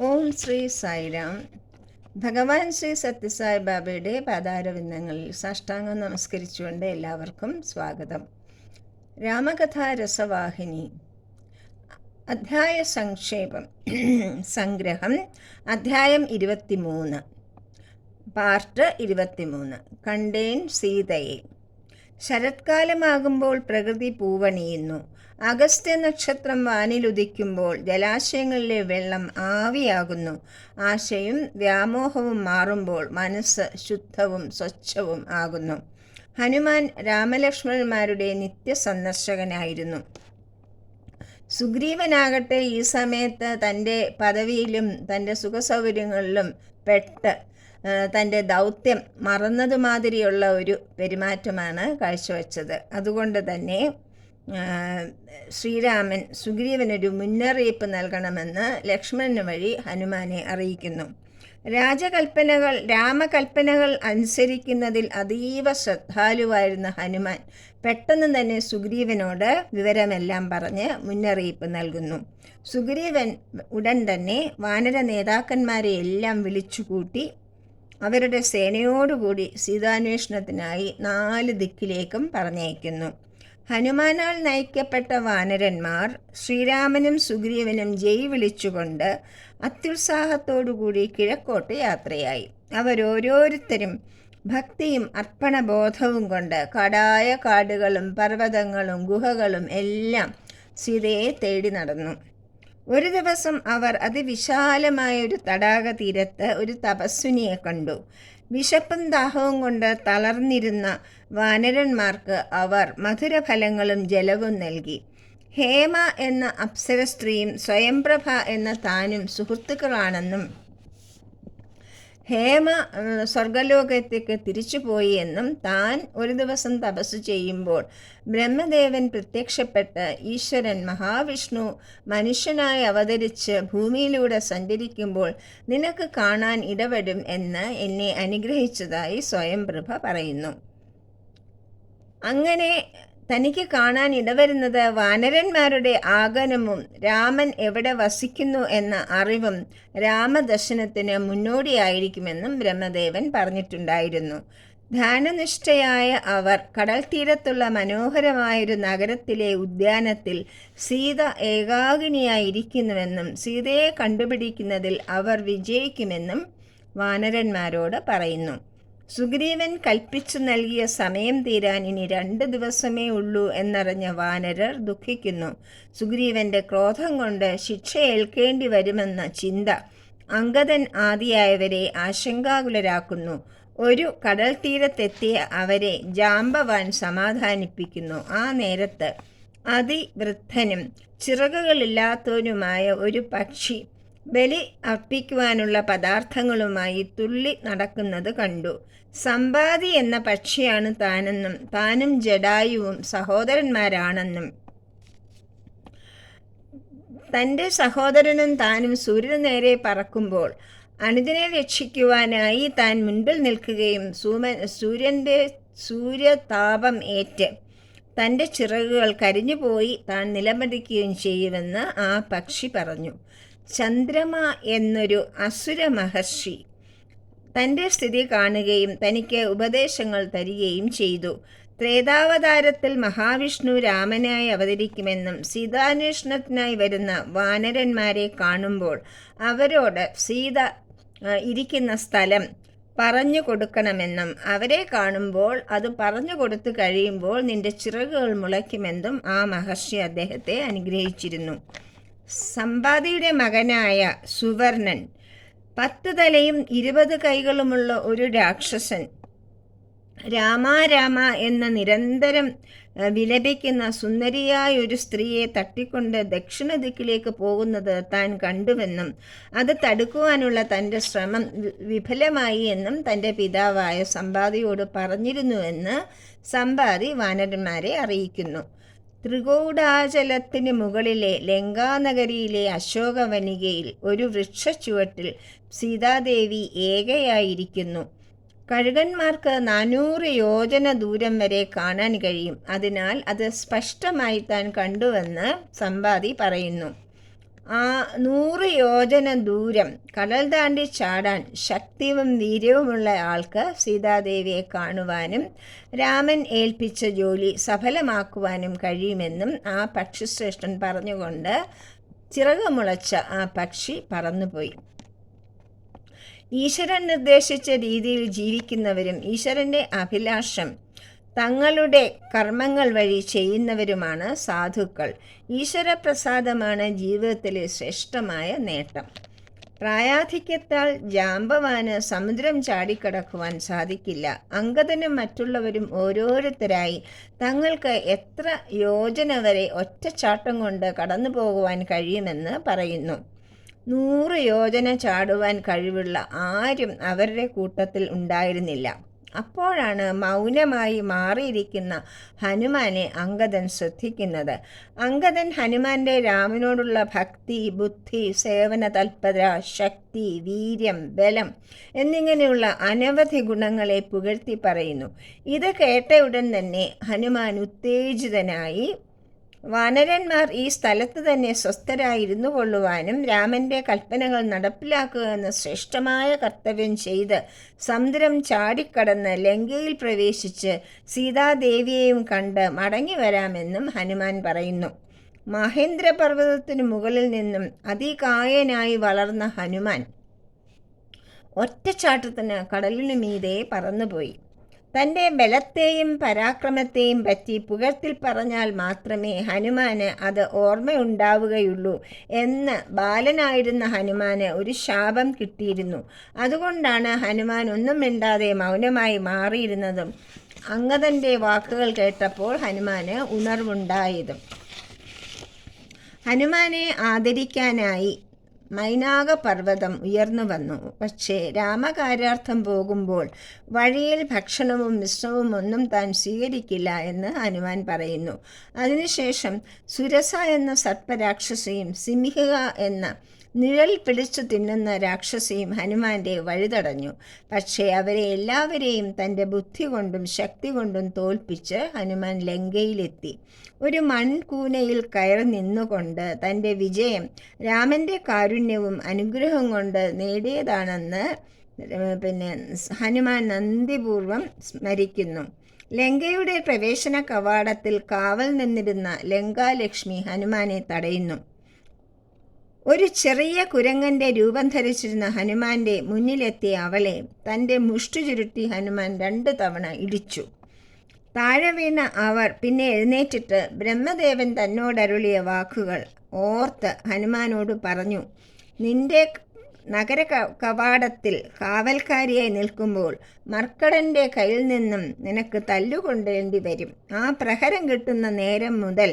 ഓം ശ്രീ സായിരാം. ഭഗവാൻ ശ്രീ സത്യസായി ബാബയുടെ പാതാരവിന്ദങ്ങളിൽ സാഷ്ടാംഗം നമസ്കരിച്ചുകൊണ്ട് എല്ലാവർക്കും സ്വാഗതം. രാമകഥാ രസവാഹിനി അധ്യായ സംക്ഷേപം. സംഗ്രഹം. അധ്യായം ഇരുപത്തിമൂന്ന്. പാർട്ട് ഇരുപത്തിമൂന്ന്. കണ്ടേൻ സീതയെ. ശരത്കാലമാകുമ്പോൾ പ്രകൃതി പൂവണിയുന്നു. അഗസ്ത്യ നക്ഷത്രം വാനിലുദിക്കുമ്പോൾ ജലാശയങ്ങളിലെ വെള്ളം ആവിയാകുന്നു. ആശയും വ്യാമോഹവും മാറുമ്പോൾ മനസ്സ് ശുദ്ധവും സ്വച്ഛവും ആകുന്നു. ഹനുമാൻ രാമലക്ഷ്മണന്മാരുടെ നിത്യസന്ദർശകനായിരുന്നു. സുഗ്രീവനാകട്ടെ ഈ സമയത്ത് തന്റെ പദവിയിലും തന്റെ സുഖസൗകര്യങ്ങളിലും പെട്ട് തന്റെ ദൗത്യം മറന്നതുമാതിരിയുള്ള ഒരു പെരുമാറ്റമാണ് കാഴ്ചവെച്ചത്. അതുകൊണ്ട് തന്നെ ശ്രീരാമൻ സുഗ്രീവനൊരു മുന്നറിയിപ്പ് നൽകണമെന്ന് ലക്ഷ്മണന് വഴി ഹനുമാനെ അറിയിക്കുന്നു. രാജകൽപ്പനകൾ രാമകൽപ്പനകൾ അനുസരിക്കുന്നതിൽ അതീവ ശ്രദ്ധാലുവായിരുന്ന ഹനുമാൻ പെട്ടെന്ന് തന്നെ സുഗ്രീവനോട് വിവരമെല്ലാം പറഞ്ഞ് മുന്നറിയിപ്പ് നൽകുന്നു. സുഗ്രീവൻ ഉടൻ തന്നെ വാനര നേതാക്കന്മാരെ എല്ലാം വിളിച്ചുകൂട്ടി അവരുടെ സേനയോടുകൂടി സീതാന്വേഷണത്തിനായി നാല് ദിക്കിലേക്കും പറഞ്ഞയക്കുന്നു. ഹനുമാനാൽ നയിക്കപ്പെട്ട വാനരന്മാർ ശ്രീരാമനും സുഗ്രീവനും ജയ് വിളിച്ചുകൊണ്ട് അത്യുത്സാഹത്തോടുകൂടി കിഴക്കോട്ട് യാത്രയായി. അവരോരോരുത്തരും ഭക്തിയും അർപ്പണബോധവും കൊണ്ട് കടായ കാടുകളും പർവതങ്ങളും ഗുഹകളും എല്ലാം സീതയെ തേടി നടന്നു. ഒരു ദിവസം അവർ അതിവിശാലമായ ഒരു തടാക തീരത്ത് ഒരു തപസ്വിനിയെ കണ്ടു. വിശപ്പും ദാഹവും കൊണ്ട് തളർന്നിരുന്ന വാനരന്മാർക്ക് അവർ മധുരഫലങ്ങളും ജലവും നൽകി. ഹേമ എന്ന അപ്സര സ്ത്രീയും സ്വയംപ്രഭ എന്ന താനും സുഹൃത്തുക്കളാണെന്നും ഹേമ സ്വർഗലോകത്തേക്ക് തിരിച്ചുപോയി എന്നും താൻ ഒരു ദിവസം തപസ് ചെയ്യുമ്പോൾ ബ്രഹ്മദേവൻ പ്രത്യക്ഷപ്പെട്ട് ഈശ്വരൻ മഹാവിഷ്ണു മനുഷ്യനായി അവതരിച്ച് ഭൂമിയിലൂടെ സഞ്ചരിക്കുമ്പോൾ നിനക്ക് കാണാൻ ഇടപെടും എന്ന് എന്നെ അനുഗ്രഹിച്ചതായി സ്വയംപ്രഭ പറയുന്നു. അങ്ങനെ തനിക്ക് കാണാൻ ഇടവരുന്നത് വാനരന്മാരുടെ ആഗമനവും രാമൻ എവിടെ വസിക്കുന്നു എന്ന അറിവും രാമദർശനത്തിന് മുന്നോടിയായിരിക്കുമെന്നും ബ്രഹ്മദേവൻ പറഞ്ഞിട്ടുണ്ടായിരുന്നു. ധ്യാനനിഷ്ഠയായ അവർ കടൽ തീരത്തുള്ള മനോഹരമായൊരു നഗരത്തിലെ ഉദ്യാനത്തിൽ സീത ഏകാഗിനിയായിരിക്കുന്നുവെന്നും സീതയെ കണ്ടുപിടിക്കുന്നതിൽ അവർ വിജയിക്കുമെന്നും വാനരന്മാരോട് പറയുന്നു. സുഗ്രീവൻ കൽപ്പിച്ചു നൽകിയ സമയം തീരാൻ ഇനി രണ്ട് ദിവസമേ ഉള്ളൂ എന്നറിഞ്ഞ വാനരർ ദുഃഖിക്കുന്നു. സുഗ്രീവന്റെ ക്രോധം കൊണ്ട് ശിക്ഷ ഏൽക്കേണ്ടി വരുമെന്ന ചിന്ത അങ്കദൻ ആദിയായവരെ ആശങ്കാകുലരാക്കുന്നു. ഒരു കടൽ തീരത്തെത്തിയ അവരെ ജാമ്പവാൻ സമാധാനിപ്പിക്കുന്നു. ആ നേരത്ത് അതിവൃദ്ധനും ചിറകുകളില്ലാത്തവനുമായ ഒരു പക്ഷി ബലി അർപ്പിക്കുവാനുള്ള പദാർത്ഥങ്ങളുമായി തുള്ളി നടക്കുന്നത് കണ്ടു. സമ്പാദി എന്ന പക്ഷിയാണ് താനെന്നും താനും ജഡായുവും സഹോദരന്മാരാണെന്നും. തന്റെ സഹോദരനും താനും സൂര്യന് നേരെ പറക്കുമ്പോൾ അനുജനെ രക്ഷിക്കുവാനായി താൻ മുൻപിൽ നിൽക്കുകയും സൂമ സൂര്യന്റെ സൂര്യതാപം ഏറ്റ് തന്റെ ചിറകുകൾ കരിഞ്ഞുപോയി താൻ നിലമടിക്കുകയും ചെയ്യുമെന്ന് ആ പക്ഷി പറഞ്ഞു. ചന്ദ്രമ എന്നൊരു അസുര മഹർഷി തന്റെ സ്ഥിതി കാണുകയും തനിക്ക് ഉപദേശങ്ങൾ തരികയും ചെയ്തു. ത്രേതാവതാരത്തിൽ മഹാവിഷ്ണു രാമനായി അവതരിക്കുമെന്നും സീതാന്വേഷണത്തിനായി വരുന്ന വാനരന്മാരെ കാണുമ്പോൾ അവരോട് സീത ഇരിക്കുന്ന സ്ഥലം പറഞ്ഞു കൊടുക്കണമെന്നും അവരെ കാണുമ്പോൾ അത് പറഞ്ഞു കൊടുത്തു കഴിയുമ്പോൾ നിന്റെ ചിറകുകൾ മുളയ്ക്കുമെന്നും ആ മഹർഷി അദ്ദേഹത്തെ അനുഗ്രഹിച്ചിരുന്നു. സമ്പാദിയുടെ മകനായ സുവർണൻ. പത്ത് തലയും ഇരുപത് കൈകളുമുള്ള ഒരു രാക്ഷസൻ. രാമ രാമ എന്ന നിരന്തരം വിലപിക്കുന്ന സുന്ദരിയായ ഒരു സ്ത്രീയെ തട്ടിക്കൊണ്ട് ദക്ഷിണ ദിക്കിലേക്ക് പോകുന്നത് താൻ കണ്ടുവെന്നും അത് തടുക്കുവാനുള്ള തന്റെ ശ്രമം വിഫലമായി എന്നും തന്റെ പിതാവായ സമ്പാദിയോട് പറഞ്ഞിരുന്നുവെന്ന് സമ്പാദി വാനരന്മാരെ അറിയിക്കുന്നു. ത്രികൂടാചലത്തിന് മുകളിലെ ലങ്കാനഗരിയിലെ അശോകവനികയിൽ ഒരു വൃക്ഷച്ചുവട്ടിൽ സീതാദേവി ഏകയായിരിക്കുന്നു. കഴുകന്മാർക്ക് നാനൂറ് യോജന ദൂരം വരെ കാണാൻ കഴിയും. അതിനാൽ അത് സ്പഷ്ടമായി താൻ കണ്ടുവെന്ന് സമ്പാദി പറയുന്നു. ആ നൂറ് യോജന ദൂരം കടൽ താണ്ടി ചാടാൻ ശക്തിയും വീര്യവുമുള്ള ആൾക്ക് സീതാദേവിയെ കാണുവാനും രാമൻ ഏൽപ്പിച്ച ജോലി സഫലമാക്കുവാനും കഴിയുമെന്നും ആ പക്ഷിശ്രേഷ്ഠൻ പറഞ്ഞുകൊണ്ട് ചിറകുമുളച്ച ആ പക്ഷി പറന്നുപോയി. ഈശ്വരൻ നിർദ്ദേശിച്ച രീതിയിൽ ജീവിക്കുന്നവരും ഈശ്വരന്റെ അഭിലാഷം തങ്ങളുടെ കർമ്മങ്ങൾ വഴി ചെയ്യുന്നവരുമാണ് സാധുക്കൾ. ഈശ്വരപ്രസാദമാണ് ജീവിതത്തിലെ ശ്രേഷ്ഠമായ നേട്ടം. പ്രായാധിക്യത്താൽ ജാമ്പവാന് സമുദ്രം ചാടിക്കടക്കുവാൻ സാധിക്കില്ല. അങ്കദനും മറ്റുള്ളവരും ഓരോരുത്തരായി തങ്ങൾക്ക് എത്ര യോജന വരെ ഒറ്റച്ചാട്ടം കൊണ്ട് കടന്നു പോകുവാൻ കഴിയുമെന്ന് പറയുന്നു. നൂറ് യോജന ചാടുവാൻ കഴിവുള്ള ആരും അവരുടെ കൂട്ടത്തിൽ ഉണ്ടായിരുന്നില്ല. അപ്പോഴാണ് മൗനമായി മാറിയിരിക്കുന്ന ഹനുമാനെ അംഗദൻ ശ്രദ്ധിക്കുന്നത്. അംഗദൻ ഹനുമാന്റെ രാമനോടുള്ള ഭക്തി ബുദ്ധി സേവന തൽപര ശക്തി വീര്യം ബലം എന്നിങ്ങനെയുള്ള അനവധി ഗുണങ്ങളെ പുകഴ്ത്തി പറയുന്നു. ഇത് കേട്ട ഉടൻ തന്നെ ഹനുമാൻ ഉത്തേജിതനായി വാനരന്മാർ ഈ സ്ഥലത്ത് തന്നെ സ്വസ്ഥരായിരുന്നു കൊള്ളുവാനും രാമന്റെ കൽപ്പനകൾ നടപ്പിലാക്കുക എന്ന ശ്രേഷ്ഠമായ കർത്തവ്യം ചെയ്ത് സമുദ്രം ചാടിക്കടന്ന് ലങ്കയിൽ പ്രവേശിച്ച് സീതാദേവിയെയും കണ്ട് മടങ്ങി വരാമെന്നും ഹനുമാൻ പറയുന്നു. മഹേന്ദ്ര മഹേന്ദ്രപർവതത്തിനു മുകളിൽ നിന്നും അതികായനായി വളർന്ന ഹനുമാൻ ഒറ്റച്ചാട്ടത്തിന് കടലിനു മീതെ പറന്നുപോയി. തന്റെ ബലത്തെയും പരാക്രമത്തെയും പറ്റി പുകഴ്ത്തിൽ പറഞ്ഞാൽ മാത്രമേ ഹനുമാന് അത് ഓർമ്മയുണ്ടാവുകയുള്ളൂ എന്ന് ബാലനായിരുന്ന ഹനുമാന് ഒരു ശാപം കിട്ടിയിരുന്നു. അതുകൊണ്ടാണ് ഹനുമാൻ ഒന്നും മിണ്ടാതെ മൗനമായി മാറിയിരുന്നതും അങ്ങതന്റെ വാക്കുകൾ കേട്ടപ്പോൾ ഹനുമാന് ഉണർവുണ്ടായതും. ഹനുമാനെ ആദരിക്കാനായി മൈനാക പർവതം ഉയർന്നു വന്നു. പക്ഷേ രാമകാര്യാർത്ഥം പോകുമ്പോൾ വഴിയിൽ ഭക്ഷണവും മിശ്രവും ഒന്നും താൻ സ്വീകരിക്കില്ല എന്ന് ഹനുമാൻ പറയുന്നു. അതിനുശേഷം സുരസ എന്ന സർപ്പരാക്ഷസിയും സിംഹിക എന്ന നിഴൽ പിടിച്ചു തിന്നുന്ന രാക്ഷസിയും ഹനുമാന്റെ വഴിതടഞ്ഞു. പക്ഷേ അവരെ എല്ലാവരെയും തന്റെ ബുദ്ധി കൊണ്ടും ശക്തി കൊണ്ടും തോൽപ്പിച്ച് ഹനുമാൻ ലങ്കയിലെത്തി. ഒരു മൺകൂനയിൽ കയറി നിന്നുകൊണ്ട് തന്റെ വിജയം രാമന്റെ കാരുണ്യവും അനുഗ്രഹം കൊണ്ട് നേടിയതാണെന്ന് പിന്നെ ഹനുമാൻ നന്ദിപൂർവം സ്മരിക്കുന്നു. ലങ്കയുടെ പ്രവേശന കവാടത്തിൽ കാവൽ നിന്നിരുന്ന ലങ്കാലക്ഷ്മി ഹനുമാനെ തടയുന്നു. ഒരു ചെറിയ കുരങ്ങന്റെ രൂപം ധരിച്ചിരുന്ന ഹനുമാന്റെ മുന്നിലെത്തിയ അവളെ തന്റെ മുഷ്ടു ചുരുട്ടി ഹനുമാൻ രണ്ട് തവണ ഇടിച്ചു. താഴെ വീണ അവർ പിന്നെ എഴുന്നേറ്റിട്ട് ബ്രഹ്മദേവൻ തന്നോടരുളിയ വാക്കുകൾ ഓർത്ത് ഹനുമാനോട് പറഞ്ഞു നിന്റെ നഗര കവാടത്തിൽ കാവൽക്കാരിയായി നിൽക്കുമ്പോൾ മർക്കടന്റെ കയ്യിൽ നിന്നും നിനക്ക് തല്ലുകൊണ്ടേണ്ടി വരും ആ പ്രഹരം കിട്ടുന്ന നേരം മുതൽ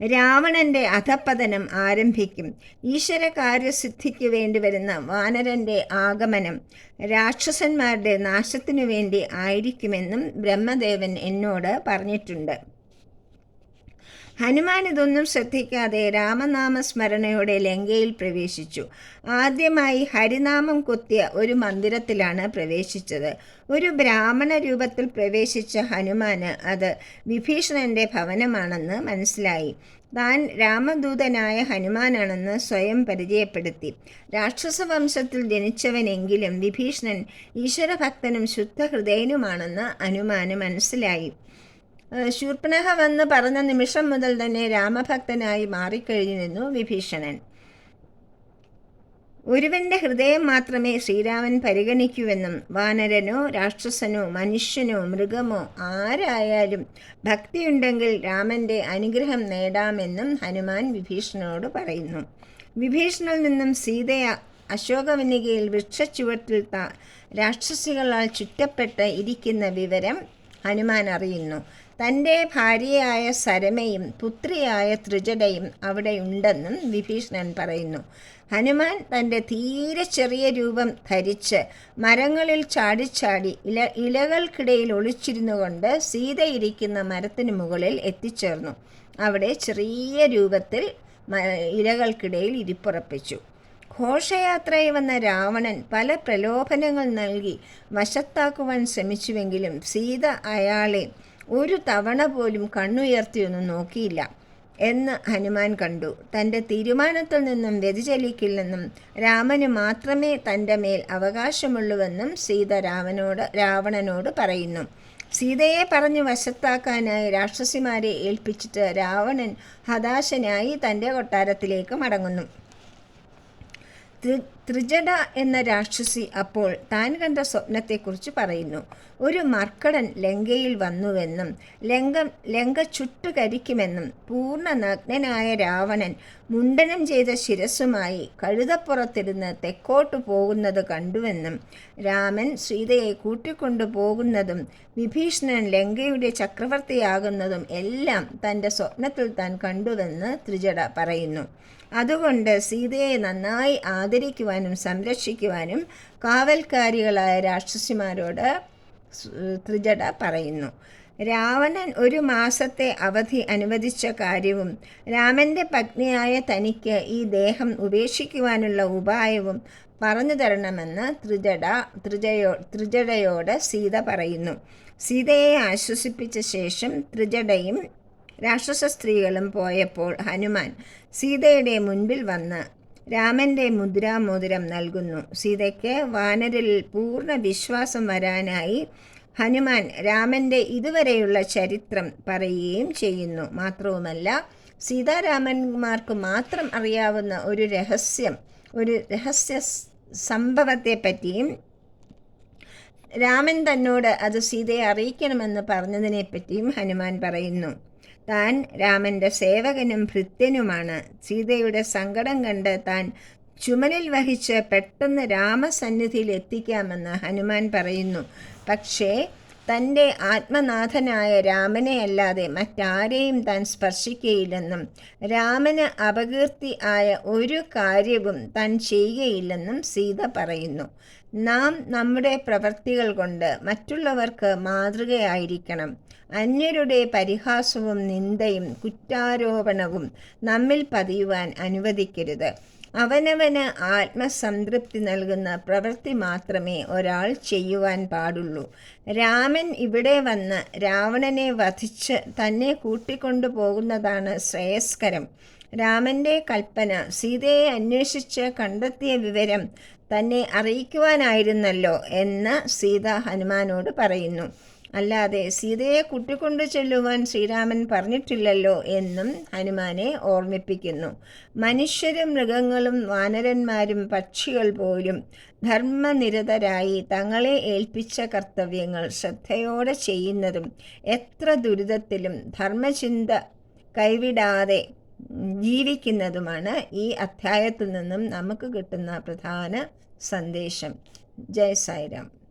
രാവണന്റെ അധപ്പതനം ആരംഭിക്കും. ഈശ്വര കാര്യസിദ്ധിക്ക് വേണ്ടി വരുന്ന വാനരന്റെ ആഗമനം രാക്ഷസന്മാരുടെ നാശത്തിനു വേണ്ടി ആയിരിക്കുമെന്നും ബ്രഹ്മദേവൻ എന്നോട് പറഞ്ഞിട്ടുണ്ട്. ഹനുമാൻ ഇതൊന്നും ശ്രദ്ധിക്കാതെ രാമനാമ സ്മരണയോടെ ലങ്കയിൽ പ്രവേശിച്ചു. ആദ്യമായി ഹരിനാമം കൊത്തിയ ഒരു മന്ദിരത്തിലാണ് പ്രവേശിച്ചത്. ഒരു ബ്രാഹ്മണ രൂപത്തിൽ പ്രവേശിച്ച ഹനുമാന് അത് വിഭീഷണന്റെ ഭവനമാണെന്ന് മനസ്സിലായി. താൻ രാമദൂതനായ ഹനുമാനാണെന്ന് സ്വയം പരിചയപ്പെടുത്തി. രാക്ഷസ വംശത്തിൽ ജനിച്ചവനെങ്കിലും വിഭീഷണൻ ഈശ്വരഭക്തനും ശുദ്ധഹൃദയനുമാണെന്ന് ഹനുമാന് മനസ്സിലായി. ശൂർപ്പണഹ വന്ന് പറഞ്ഞ നിമിഷം മുതൽ തന്നെ രാമഭക്തനായി മാറിക്കഴിഞ്ഞിരുന്നു വിഭീഷണൻ. ഒരുവന്റെ ഹൃദയം മാത്രമേ ശ്രീരാമൻ പരിഗണിക്കൂവെന്നും വാനരനോ രാക്ഷസനോ മനുഷ്യനോ മൃഗമോ ആരായാലും ഭക്തിയുണ്ടെങ്കിൽ രാമന്റെ അനുഗ്രഹം നേടാമെന്നും ഹനുമാൻ വിഭീഷണനോട് പറയുന്നു. വിഭീഷണിൽ നിന്നും സീതയെ അശോകവനികയിൽ വൃക്ഷച്ചുവട്ടിൽ രാക്ഷസികളാൽ ചുറ്റപ്പെട്ട് ഇരിക്കുന്ന വിവരം ഹനുമാൻ അറിയുന്നു. തന്റെ ഭാര്യയായ സരമയും പുത്രിയായ ത്രിജടയും അവിടെ ഉണ്ടെന്നും വിഭീഷണൻ പറയുന്നു. ഹനുമാൻ തന്റെ തീരെ ചെറിയ രൂപം ധരിച്ച് മരങ്ങളിൽ ചാടിച്ചാടി ഇല ഇലകൾക്കിടയിൽ ഒളിച്ചിരുന്നു കൊണ്ട് സീതയിരിക്കുന്ന മരത്തിന് മുകളിൽ എത്തിച്ചേർന്നു. അവിടെ ചെറിയ രൂപത്തിൽ ഇലകൾക്കിടയിൽ ഇരിപ്പുറപ്പിച്ചു. ഘോഷയാത്രയിൽ വന്ന രാവണൻ പല പ്രലോഭനങ്ങൾ നൽകി വശത്താക്കുവാൻ ശ്രമിച്ചുവെങ്കിലും സീത അയാളെ ഒരു തവണ പോലും കണ്ണുയർത്തിയൊന്നും നോക്കിയില്ല. എന്ന് ഹനുമാൻ കണ്ടു. തന്റെ തീരുമാനത്തിൽ നിന്നും വ്യതിചലിക്കില്ലെന്നും രാമന് മാത്രമേ തന്റെ മേൽ അവകാശമുള്ളൂവെന്നും സീത രാമനോട് രാവണനോട് പറയുന്നു. സീതയെ പറഞ്ഞു വശത്താക്കാനായി രാക്ഷസിമാരെ ഏൽപ്പിച്ചിട്ട് രാവണൻ ഹതാശനായി തന്റെ കൊട്ടാരത്തിലേക്ക് മടങ്ങുന്നു. ത്രിജട എന്ന രാക്ഷസി അപ്പോൾ താൻ കണ്ട സ്വപ്നത്തെക്കുറിച്ച് പറയുന്നു. ഒരു മർക്കടൻ ലങ്കയിൽ വന്നുവെന്നും ലങ്ക ലങ്ക ചുട്ടുകരിക്കുമെന്നും പൂർണ നഗ്നനായ രാവണൻ മുണ്ടനം ചെയ്ത ശിരസ്സുമായി കഴുതപ്പുറത്തിരുന്ന് തെക്കോട്ട് പോകുന്നത് കണ്ടുവെന്നും രാമൻ സീതയെ കൂട്ടിക്കൊണ്ടു പോകുന്നതും വിഭീഷണൻ ലങ്കയുടെ ചക്രവർത്തിയാകുന്നതും എല്ലാം തന്റെ സ്വപ്നത്തിൽ താൻ കണ്ടുവെന്ന് ത്രിജട പറയുന്നു. അതുകൊണ്ട് സീതയെ നന്നായി ആദരിക്കുവാനും സംരക്ഷിക്കുവാനും കാവൽക്കാരികളായ രാക്ഷസിമാരോട് ത്രിജട പറയുന്നു. രാവണൻ ഒരു മാസത്തെ അവധി അനുവദിച്ച കാര്യവും രാമന്റെ പത്നിയായ തനിക്ക് ഈ ദേഹം ഉപേക്ഷിക്കുവാനുള്ള ഉപായവും പറഞ്ഞു തരണമെന്ന് ത്രിജട ത്രിജയോ ത്രിജടയോട് സീത പറയുന്നു. സീതയെ ആശ്വസിപ്പിച്ച ശേഷം ത്രിജടയും രാക്ഷസ സ്ത്രീകളും പോയപ്പോൾ ഹനുമാൻ സീതയുടെ മുൻപിൽ വന്ന് രാമന്റെ മുദ്രാമോതിരം നൽകുന്നു. സീതയ്ക്ക് വാനരിൽ പൂർണ വിശ്വാസം വരാനായി ഹനുമാൻ രാമന്റെ ഇതുവരെയുള്ള ചരിത്രം പറയുകയും ചെയ്യുന്നു. മാത്രവുമല്ല സീതാരാമന്മാർക്ക് മാത്രം അറിയാവുന്ന ഒരു രഹസ്യം ഒരു രഹസ്യ സംഭവത്തെപ്പറ്റിയും രാമൻ തന്നോട് അത് സീതയെ അറിയിക്കണമെന്ന് പറഞ്ഞതിനെപ്പറ്റിയും ഹനുമാൻ പറയുന്നു. താൻ രാമന്റെ സേവകനും ഭൃത്യനുമാണ്. സീതയുടെ സങ്കടം കണ്ട് താൻ ചുമലിൽ വഹിച്ച് പെട്ടെന്ന് രാമസന്നിധിയിൽ എത്തിക്കാമെന്ന് ഹനുമാൻ പറയുന്നു. പക്ഷേ തന്റെ ആത്മനാഥനായ രാമനെ അല്ലാതെ മറ്റാരെയും താൻ സ്പർശിക്കുകയില്ലെന്നും രാമന് അപകീർത്തി ആയ ഒരു കാര്യവും താൻ ചെയ്യുകയില്ലെന്നും സീത പറയുന്നു. നാം നമ്മുടെ പ്രവൃത്തികൾ കൊണ്ട് മറ്റുള്ളവർക്ക് മാതൃകയായിരിക്കണം. അന്യരുടെ പരിഹാസവും നിന്ദയും കുറ്റാരോപണവും നമ്മിൽ പതിയുവാൻ അനുവദിക്കരുത്. അവനവന് ആത്മസംതൃപ്തി നൽകുന്ന പ്രവൃത്തി മാത്രമേ ഒരാൾ ചെയ്യുവാൻ പാടുള്ളൂ. രാമൻ ഇവിടെ വന്ന് രാവണനെ വധിച്ച് തന്നെ കൂട്ടിക്കൊണ്ടു പോകുന്നതാണ് ശ്രേയസ്കരം. രാമന്റെ കൽപ്പന സീതയെ അന്വേഷിച്ച് കണ്ടെത്തിയ വിവരം തന്നെ അറിയിക്കുവാനായിരുന്നല്ലോ എന്ന് സീത ഹനുമാനോട് പറയുന്നു. അല്ലാതെ സീതയെ കൂട്ടിക്കൊണ്ടു ചെല്ലുവാൻ ശ്രീരാമൻ പറഞ്ഞിട്ടില്ലല്ലോ എന്നും ഹനുമാനെ ഓർമ്മിപ്പിക്കുന്നു. മനുഷ്യരും മൃഗങ്ങളും വാനരന്മാരും പക്ഷികൾ പോലും ധർമ്മനിരതരായി തങ്ങളെ ഏൽപ്പിച്ച കർത്തവ്യങ്ങൾ ശ്രദ്ധയോടെ ചെയ്യുന്നതും എത്ര ദുരിതത്തിലും ധർമ്മചിന്ത കൈവിടാതെ ജീവിക്കുന്നതുമാണ് ഈ അധ്യായത്തിൽ നിന്നും നമുക്ക് കിട്ടുന്ന പ്രധാന സന്ദേശം. ജയ് സായിരാം.